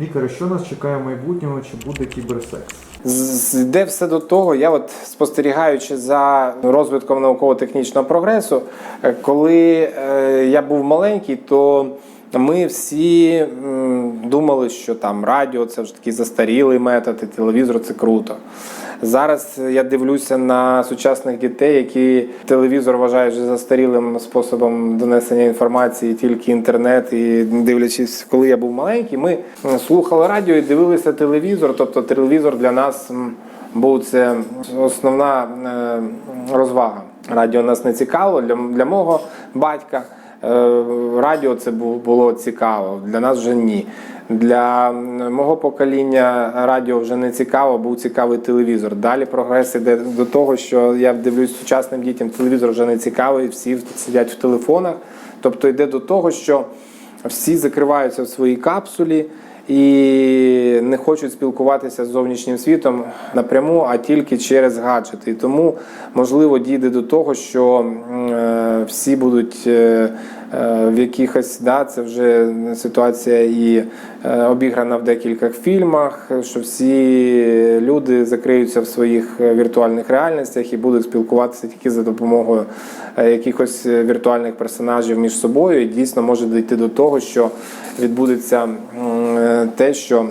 Лікарі, що нас чекає в майбутньому, чи буде кіберсекс? Йде все до того, я от спостерігаючи за розвитком науково-технічного прогресу, е, коли е, я був маленький, то ми всі думали, що там радіо це вже такий застарілий метод, і телевізор це круто. Зараз я дивлюся на сучасних дітей, які телевізор вважають застарілим способом донесення інформації, тільки інтернет. І дивлячись, коли я був маленький, ми слухали радіо і дивилися телевізор. Тобто телевізор для нас був це основна е, розвага. Радіо нас не цікаво для, для мого батька. Е, Радіо це було цікаво, для нас вже ні. Для мого покоління радіо вже не цікаво, був цікавий телевізор. Далі прогрес іде до того, що я дивлюсь сучасним дітям, телевізор вже не цікавий, всі сидять в телефонах. Тобто йде до того, що всі закриваються в своїй капсулі і не хочуть спілкуватися з зовнішнім світом напряму, а тільки через гаджети. І тому можливо дійде до того, що е, всі будуть е, е, в якихось, да, це вже ситуація і обіграна в декількох фільмах, що всі люди закриються в своїх віртуальних реальностях і будуть спілкуватися тільки за допомогою якихось віртуальних персонажів між собою. І дійсно може дійти до того, що відбудеться те, що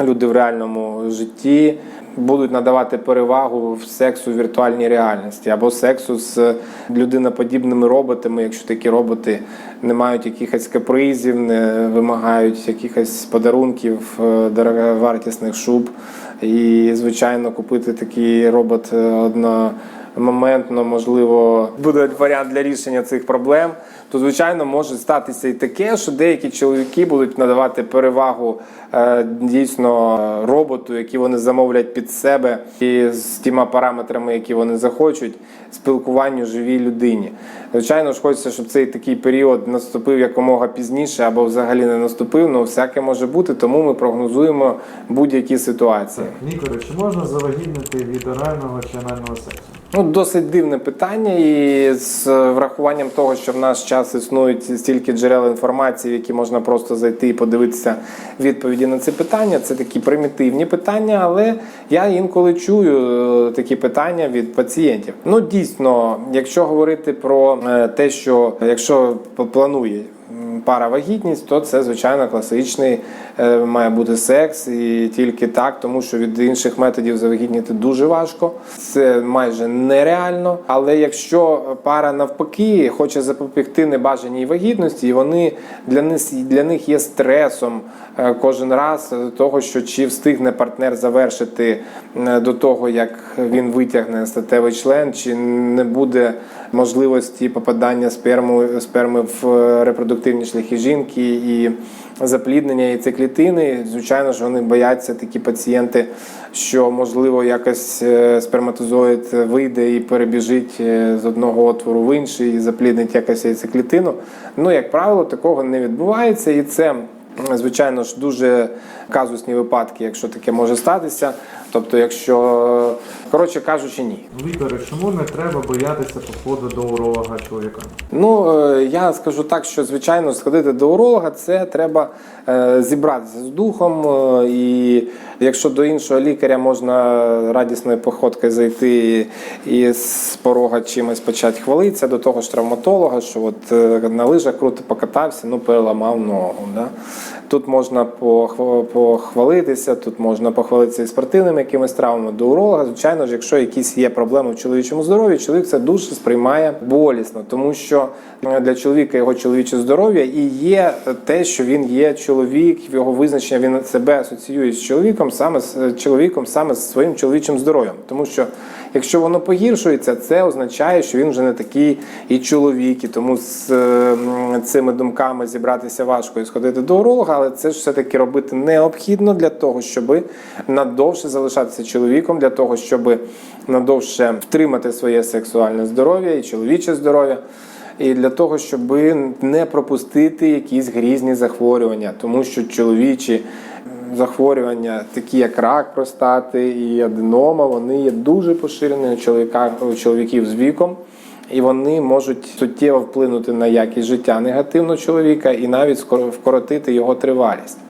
люди в реальному житті будуть надавати перевагу в сексу в віртуальній реальності або сексу з людиноподібними роботами, якщо такі роботи не мають якихось капризів, не вимагають якихось подарунків, е, дороговартісних шуб. І, звичайно, купити такий робот е, одномоментно, можливо, буде варіант для рішення цих проблем. То, звичайно, може статися і таке, що деякі чоловіки будуть надавати перевагу е, дійсно роботу, який вони замовлять під себе, і з тіма параметрами, які вони захочуть, спілкуванню живій людині. Звичайно ж, хочеться, щоб цей такий період наступив якомога пізніше або взагалі не наступив. Ну всяке може бути, тому ми прогнозуємо будь-які ситуації. Лікарі, чи можна завагітнити від орального чи анального сексу? Ну, досить дивне питання, і з врахуванням того, що в наш час існують стільки джерел інформації, в які можна просто зайти і подивитися відповіді на це питання. Це такі примітивні питання, але я інколи чую е, такі питання від пацієнтів. Ну, дійсно, якщо говорити про е, те, що якщо планує м, пара вагітність, то це звичайно класичний е, має бути секс, і тільки так, тому що від інших методів завагітніти дуже важко. Це майже нереально. Але якщо пара навпаки хоче запобігти небажаній вагітності, і вони для них для них є стресом е, кожен раз того, що чи встигне партнер завершити е, до того, як він витягне статевий член, чи не буде можливості попадання сперми, сперми в е, репродуктивні шляхи жінки і запліднення і яйцеклітини. Звичайно ж, вони бояться такі пацієнти, що можливо якось е, сперматозоїд вийде і перебіжить е, з одного отвору в інший і запліднить якось яйцеклітину. Ну, як правило, такого не відбувається, і це. Звичайно ж, дуже казусні випадки, якщо таке може статися. Тобто, якщо коротше кажучи, ні. Лікарі, чому не треба боятися походу до уролога чоловіка? Ну е, я скажу так, що звичайно сходити до уролога, це треба е, зібратися з духом. е, І якщо до іншого лікаря можна радісною походкою зайти і з порога чимось почати хвалитися, до того ж травматолога, що от на лижах круто покатався, ну переламав ногу. Да? Тут можна похвалитися, тут можна похвалитися і спортивними якимись травмами до уролога. Звичайно ж, якщо якісь є проблеми в чоловічому здоров'ї, чоловік це дуже сприймає болісно, тому що е, для чоловіка його чоловіче здоров'я і є те, що він є чоловік, його визначення він себе асоціює з чоловіком, саме з е, чоловіком, саме з своїм чоловічим здоров'ям. Тому що якщо воно погіршується, це означає, що він вже не такий і чоловік, і тому з е, цими думками зібратися важко і сходити до уролога, але це ж все-таки робити необхідно для того, щоб надовше залишатися чоловіком, для того, щоб надовше втримати своє сексуальне здоров'я і чоловіче здоров'я. І для того, щоб не пропустити якісь грізні захворювання, тому що чоловічі захворювання, такі як рак простати і аденома, вони є дуже поширені у чоловіка- у чоловіків з віком. І вони можуть суттєво вплинути на якість життя негативно чоловіка і навіть вкоротити його тривалість.